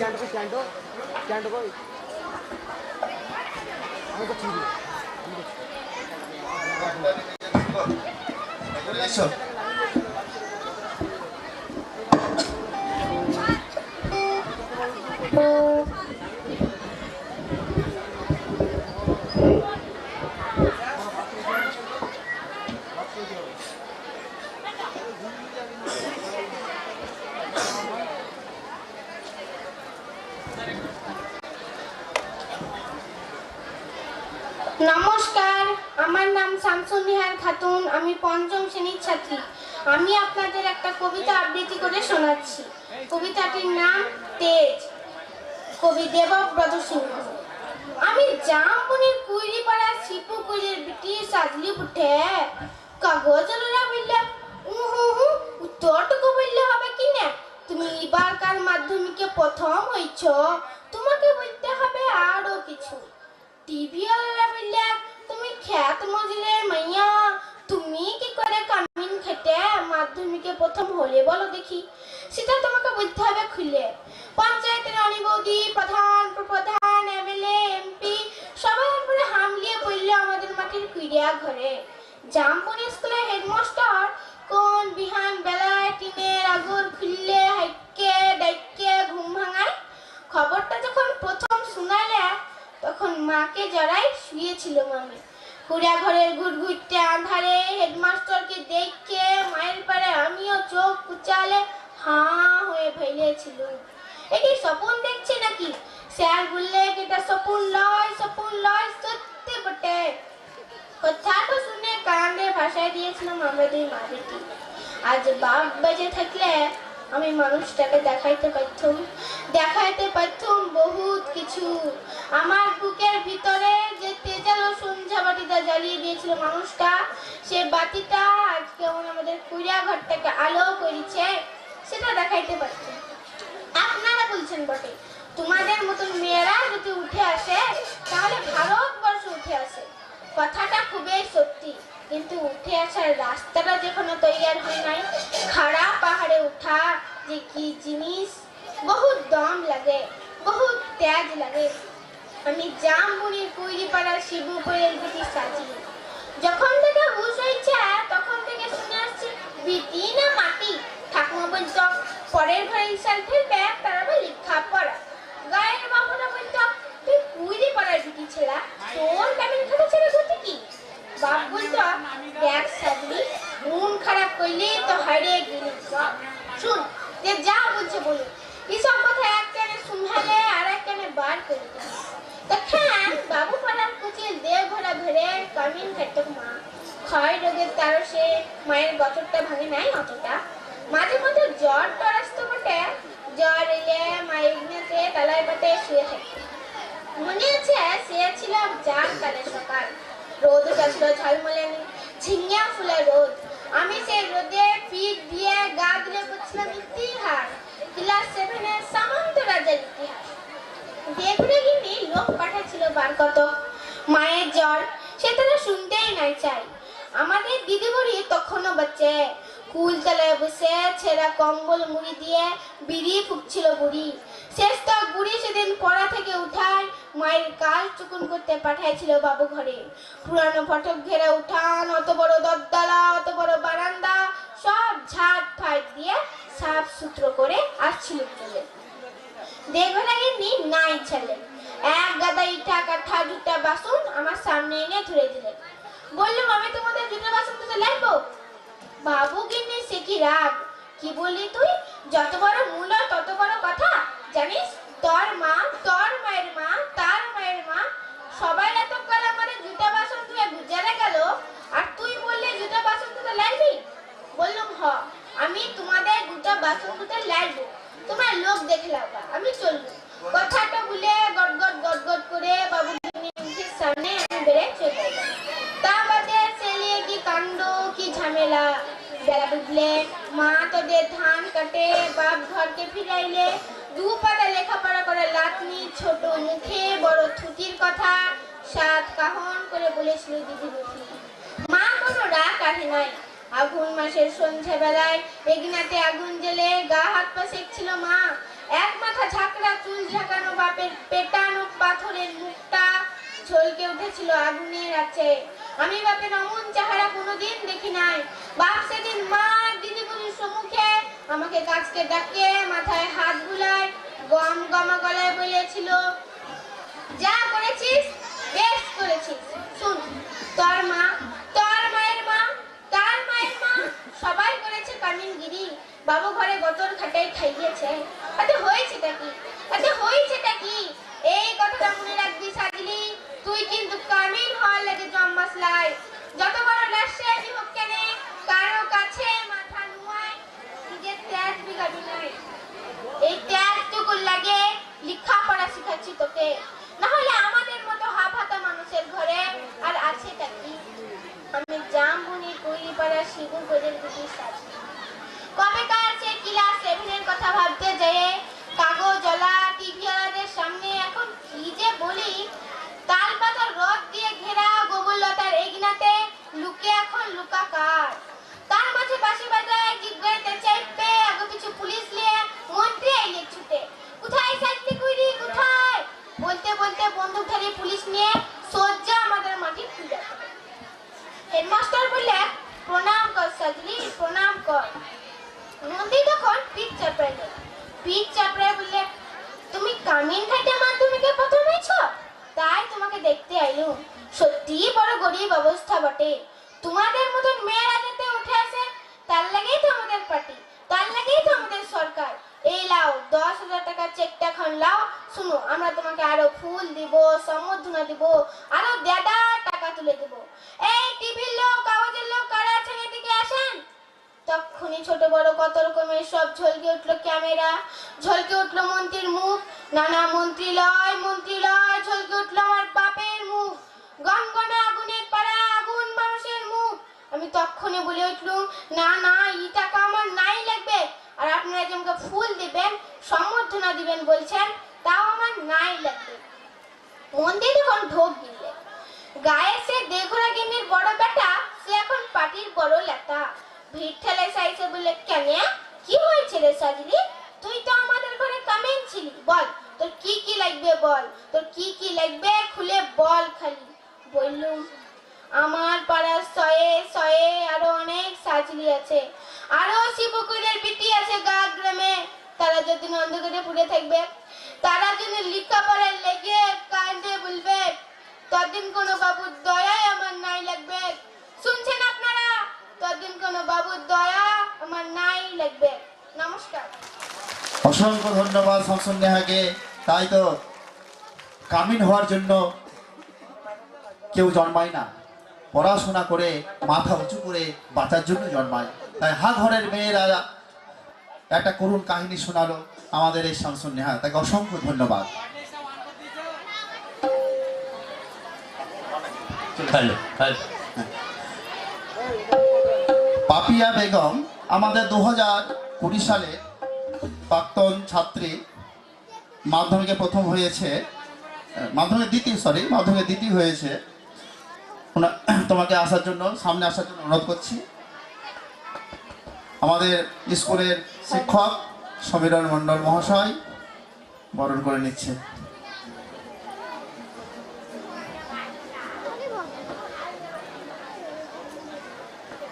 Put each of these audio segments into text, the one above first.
Stand কই stand stand কই আমি তো ঠিক এসো কবিতা আবৃত্তি করে শোনাচ্ছি। কবিতাটির নাম তেজ। কবি দেবব্রত সিংহ আমি জামবনির কুইরি পাড়া শিপু কুইরের বিটি সাজলি উঠে। কাগজ লোলা বললে, উহু হু উত্তরটুকু বললে হবে কি না? তুমি এবারকার মাধ্যমিকে প্রথম হইছ? তোমাকে বলতে হবে আরও কিছু। টিভি ওয়ালা বললে, তুমি খ্যাত মজুরের মাইয়া। তুমি কি করে কামিন খেটে মাধ্যমিকে প্রথম হলে? বলো দেখি। সেটা তোমাকে বুঝতে হবে খুলে। পঞ্চায়েতের রানী বৌদি, প্রধান প্রধান এমএলএ এমপি সবাই একবারে হামলিয়ে পড়ল আমাদের মাটির কুইরিয়া ঘরে। জামপুরি স্কুলের হেডমাস্টার কোন বিহান বেলায় টিনের আগর খুললে হাইকে ডাইকে ঘুম ভাঙায়? খবরটা যখন প্রথম শোনালে, তখন মাকে জড়াই শুয়েছিল মামি। কুড়া ঘরের ঘুটঘুটতে আধারে হেডমাস্টারকে দেখে মায়ের পারে আমিও চোখ কুচালে হাঁ হয়ে ফেলেছিল। এটি স্বপন দেখছে নাকি? স্যার বললে এটা স্বপন লয় স্বপন লয়, সত্যি বটে। কথাটা শুনে কানে ভাষায় দিয়েছিলাম আমরা দুই আজ বাপ বেঁচে থাকলে আমি মানুষটাকে দেখাইতে পারতাম দেখাইতে পারতাম বহুত কিছু। আমার বুকের ভিতরে যে তেজালো সন্ধ্যা বাতিটা জ্বালিয়ে দিয়েছিল মানুষটা, সে বাতিটা আজকে আমাদের কুড়িয়া ঘরটাকে আলো করেছে, সেটা দেখাইতে পারতাম আপনারা বলছেন বটে, তোমাদের মতন মেয়েরা যদি উঠে আসে, তাহলে ভারতবর্ষ উঠে আসে। কথাটা খুবই সত্যি। কিন্তু উঠে আসার রাস্তাটা যেখানে তৈরি হয় নাই, খাড়া পাহাড়ে উঠা যে কি জিনিস, বহুত দম লাগে, বহুত তেজ লাগে। আমি জামবুড়ির কুইরি পাড়ার শিবুপুরের বিটি সাজি। যখন থেকে হুশ হয়েছে, তখন থেকে শুনে আসছি, বিটি না মাটি? ঠাকুমা বলতো পরের ঘরে ইশাল ফেলবে, তার আবার লেখা পড়া। গায়ের বাবুরা বলতো তুই কুইরি পাড়ার বিটি ছেড়া, তোর কেমন খাতা ছেড়ে বাপ বলতো, দেখ সাবলি মন খারাপ করলে তো হারিয়ে গেলি। শুন, যে যা বলছে বলুন এসব কথা এক কানে শুনহালে আর এক কানে বার করে তখন বাবু পাড়ার কুচিল দেহ ভরা ভরে কামিন খেটক মা, ক্ষয় রোগের তারও সে মায়ের বছরটা ভাঙে নাই অতটা। মাঝে মধ্যে জ্বর টর আসতো বটে, জ্বর এলে মায়ের ইগনাতে তালায় পাতে শুয়ে থাকতো মনে আছে সে ছিল জান কালে সকাল। রোদ উঠাছিল ঝলমলেনি ঝিঙ্গিয়া ফুলে রোদ। আমি সেই রোদে পিঠ দিয়ে গা দিলে করছিলাম ইতিহাস, ক্লাস সেভেনে সামন্ত রাজার ইতিহাস। দেখুনে গিনি লোক পাঠাচ্ছিল বার কত? মায়ের জ্বর, সে তারা শুনতেই নাই চাই। আমাদের দিদি বুড়ি তখনও বাচ্চে কুল তলায় বসে ছেঁড়া কম্বল মুড়ি দিয়ে বিড়ি ফুকছিল বুড়ি। শেষ তক বুড়ি সেদিন পড়া থেকে উঠায় মায়ের কাজ চুকুন করতে পাঠাইছিল বাবু ঘরে। পুরানো ফটক ঘেরা উঠান, অত বড় দরদলা, অত বড় বারান্দা, সব ঝাঁট ফাট দিয়ে সাফ সুত্র করে আসছিল চলে। দেখবে না গিন্নি নাই ছেলে। এক গাদা ইটা কাঠা দুটা বাসন আমার সামনে এনে ধরে দিলেন বললাম আমি তোমাদের দুটো বাসন তো লাগবো গিন্নি, সে কি রাগ? কি বললি তুই? যত বড় মূল তত বড় কথা, জানিস? তোর মা, তোর মায়ের মা, তার মায়ের মা, সবাই এত কাল আমাদের জুতা বাসন ধুয়ে গুজারে গেল, আর তুই বললে জুতা বাসন ধুতে লাগবি? বললাম, হ, আমি তোমাদের দুটো বাসন ধুতে লাগবো। তোমার লোক দেখে লাগবা আমি চলবো। কথাটা বলে গটগট গটগট করে বাবু ডুবলে মা তোদের ধান কাটে, বাপ ঘরকে ফিরাইলে দু পাতা লেখাপড়া করে লাতনি ছোট মুখে বড় থুতির কথা, সাত কাহন করে বলেছিল দিদি বুঝি। মা কোনো রাগ কাহে নাই। আগুন মাসের সন্ধ্যাবেলায় এগিনাতে আগুন জ্বেলে গা হাত পা সেকছিল মা। এক মাথা ঝাঁকড়া, চুল ঝাঁকানো বাপের পেটানো পাথরের মুখটা ঝলকে উঠেছিল আগুনের আছে আমি বাপের অমন চেহারা কোনোদিন দেখি নাই। বাপ সেদিন মা দিদিমণির সম্মুখে আমাকে কাছকে ডাকে, মাথায় হাত বুলায়, গম গমা গলায় বলেছিল, যা করেছিস, বেশ করেছিস। শুন, তোর মা, তোর মায়ের মা, তার মায়ের মা সবাই করেছে কামিনগিরি। বাবু ঘরে গতর খাটাই খাইয়েছে। তাতে হয়েছেটা কি? তাতে হয়েছেটা কি? এই কথাটা মনে রাখবি সাজলি। তুই কিন্তু কামিন হওয়ার লাগে জম্মাসলাই যত বড় রাজশাহী হোক কেন কারও কাছে মাথা নুয়ায়, নিজের ত্যাগ বিগাবি নাই। এই ত্যাগটুকু লাগে লেখাপড়া শিখাচ্ছি তোকে। না হলে আমাদের মতো হাফাতা মানুষের ঘরে আর আছেটা কি? আমি জামবুনি কুইপাড়া শিবু গোজের দিদি সাজি কবেকার সে ক্লাস সেভেনের কথা ভাবতে যেয়ে কাগজলা টিভিওয়ালাদের সামনে এখন কি যে বলি তাল পাতার রদ দিয়ে ঘেরা গোবরলতার এগনাতে লুকে এখন লুকাকার তার মাঝে বাসি বাজায় জিজ্ঞাসা চাইপে আগে পিছু পুলিশ নিয়ে মন্ত্রী আইলে ছুটে কোথায় সাইতে কুইরি কোথায় বলতে বলতে বন্দুক ধরে পুলিশ নিয়ে সজ্জা আমাদের মাটি খুঁজে হেডমাস্টার বললে প্রণাম কর সাজলি প্রণাম তার লাগেই তো আমাদের পার্টি, তার লাগেই তো আমাদের সরকার। এই লাও, দশ হাজার টাকা চেকটা খান লাও। শুনো, আমরা তোমাকে আরও ফুল দিব সম্বর্ধনা দিব, আরও দেদা টাকা তুলে দিব। এই টিভির লোক, কাগজের লোক তখনই ছোট বড় কত রকমের সব ঝলকে উঠল ক্যামেরা, ঝলকে উঠল মন্ত্রীর মুখ। নানা মন্ত্রী লয় মন্ত্রী লয় ঝলকে উঠল আমার বাপের মুখ। গনগনে আগুনের পাড়া, আগুন মানুষের মুখ। আমি তখনই বলে উঠলুম, না না এই টাকা আমার নাই লাগবে। আর আপনারা যে আমাকে ফুল দিবেন, সম্বর্ধনা দিবেন বলছেন, তাও আমার নাই লাগবে। মন্দির তখন ঢোক গিলে, গায়ে সে দেঘোরা গিন্নির বড় বেটা, সে এখন পাটির বড় লেতা। বলে কেন কি হয়েছে রে তুই তো আমাদের ঘরে কামেন ছিলি, বল। তোর কি কি লাগবে বল? তোর কি কি লাগবে খুলে বল খালি। বললুম, আমার পাড়ার আরও অনেক সাজলি আছে। আরও শিবকুরের বিটি আছে গা গ্রামে তারা যদি অন্ধকারে পুড়ে থাকবে, তারা যদি লেখাপড়ার লেগে কান্দে বলবে, ততদিন কোনো বাবুর দয়াই আমার নাই লাগবে। শুনছেন আপনারা? ততদিন কোনো বাবুর দয়া আমার নাই লাগবে। নমস্কার। অসংখ্য ধন্যবাদ শামসুন নেহাকে। তাই তো কামিন হওয়ার জন্য কেউ জন্মায় না। পড়াশোনা করে মাথা উঁচু করে বাঁচার জন্য জন্মায়। তাই হা ঘরের মেয়েরা একটা করুণ কাহিনী শোনালো আমাদের এই শামসুন নেহা। তাকে অসংখ্য ধন্যবাদ। হ্যালো হ্যালো পাপিয়া বেগম, আমাদের দু হাজার কুড়ি সালে প্রাক্তন ছাত্রী, মাধ্যমিকে প্রথম হয়েছে মাধ্যমিক দ্বিতীয় সরি মাধ্যমিক দ্বিতীয় হয়েছে। তোমাকে আসার জন্য, সামনে আসার জন্য অনুরোধ করছি। আমাদের স্কুলের শিক্ষক সমীরণ মণ্ডল মহাশয় বরণ করে নিচ্ছে।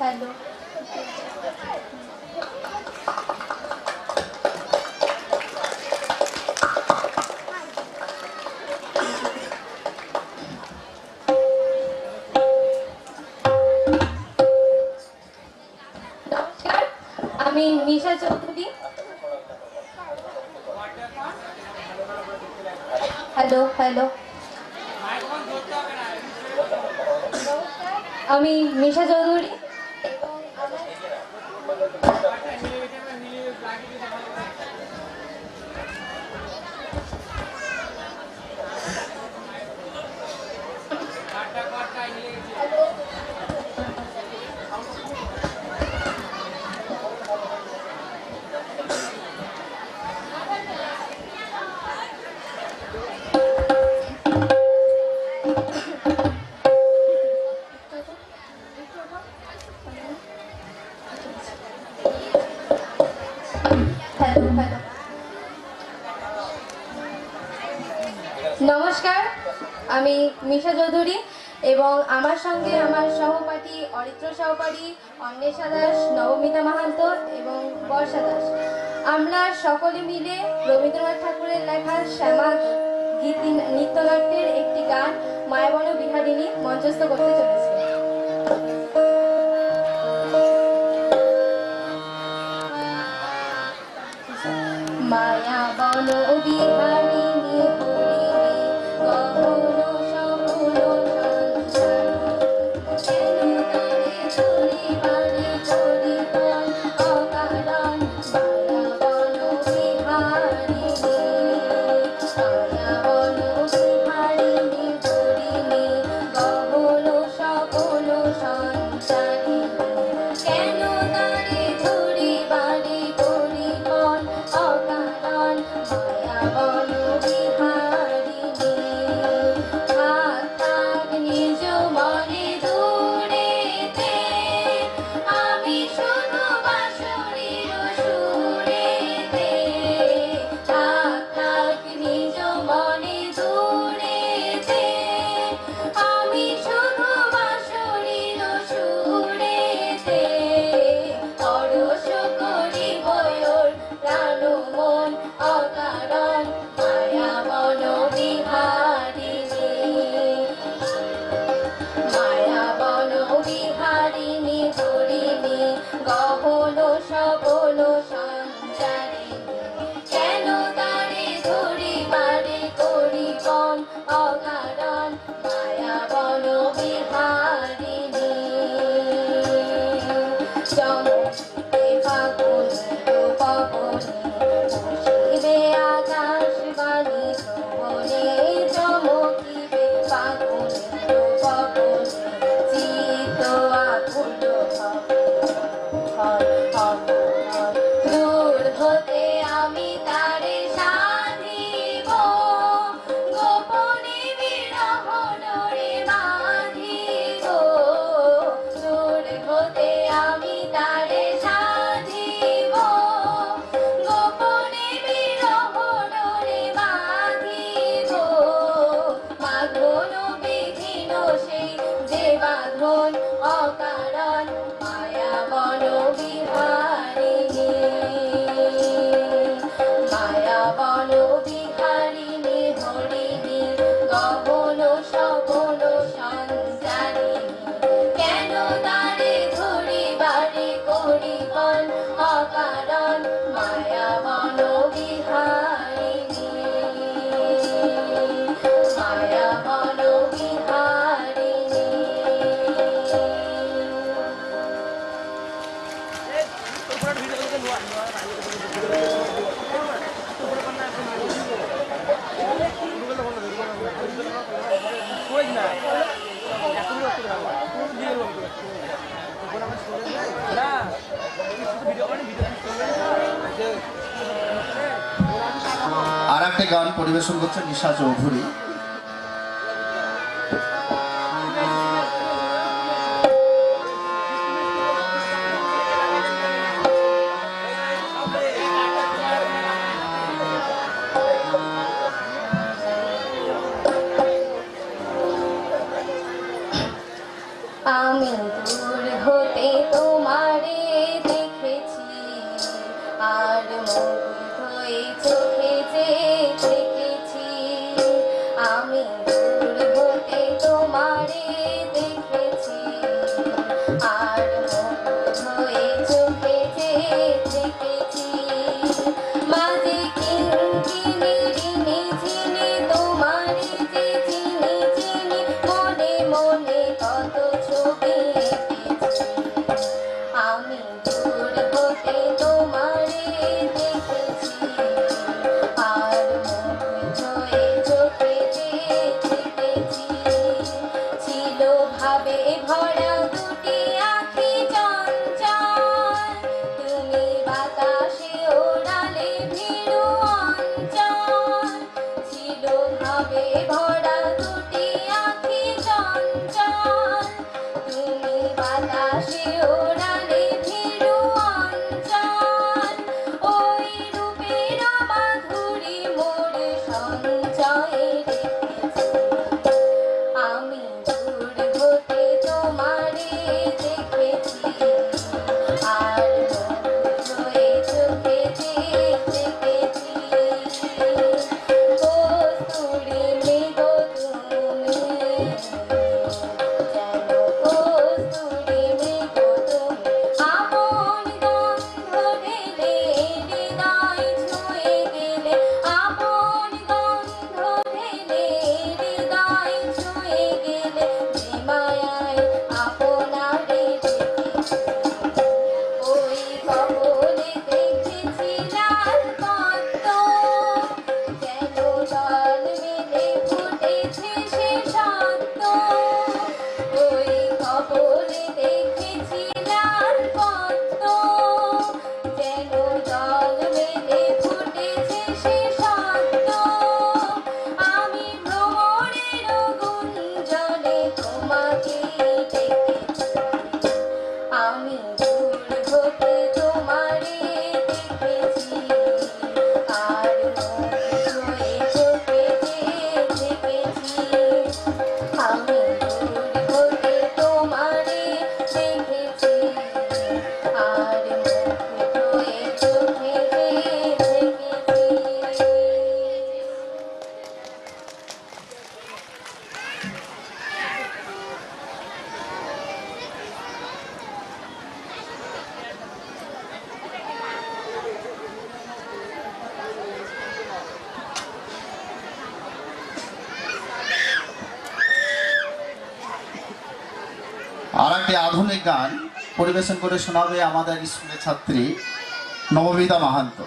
হ্যালো। আমি নিশা চৌধুরী। Hello hello. আমি নিশা চৌধুরী। সঙ্গে আমার সহপাঠী অরিত্র সহপাঠী অন্বেষা দাস, নবমিতা মাহান্ত এবং বর্ষা দাস। আমরা সকলে মিলে রবীন্দ্রনাথ ঠাকুরের লেখা শ্যামা গীতি, নৃত্যনাট্যের একটি গান মায়াবন বিহারিণী মঞ্চস্থ করতে চলেছি। গান পরিবেশন করছে নিশা চৌধুরী। গান পরিবেশন করে শোনাবে আমাদের স্কুলের ছাত্রী নবমিতা মাহান্ত।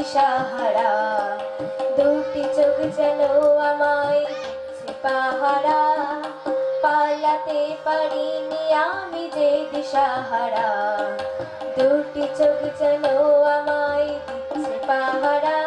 দিশাহারা। দুটি চোখ যেন আমায় পাহারা পালাতে পারিনি আমি যে দিশাহারা। দুটি চোখ যেন আমায় পাহারা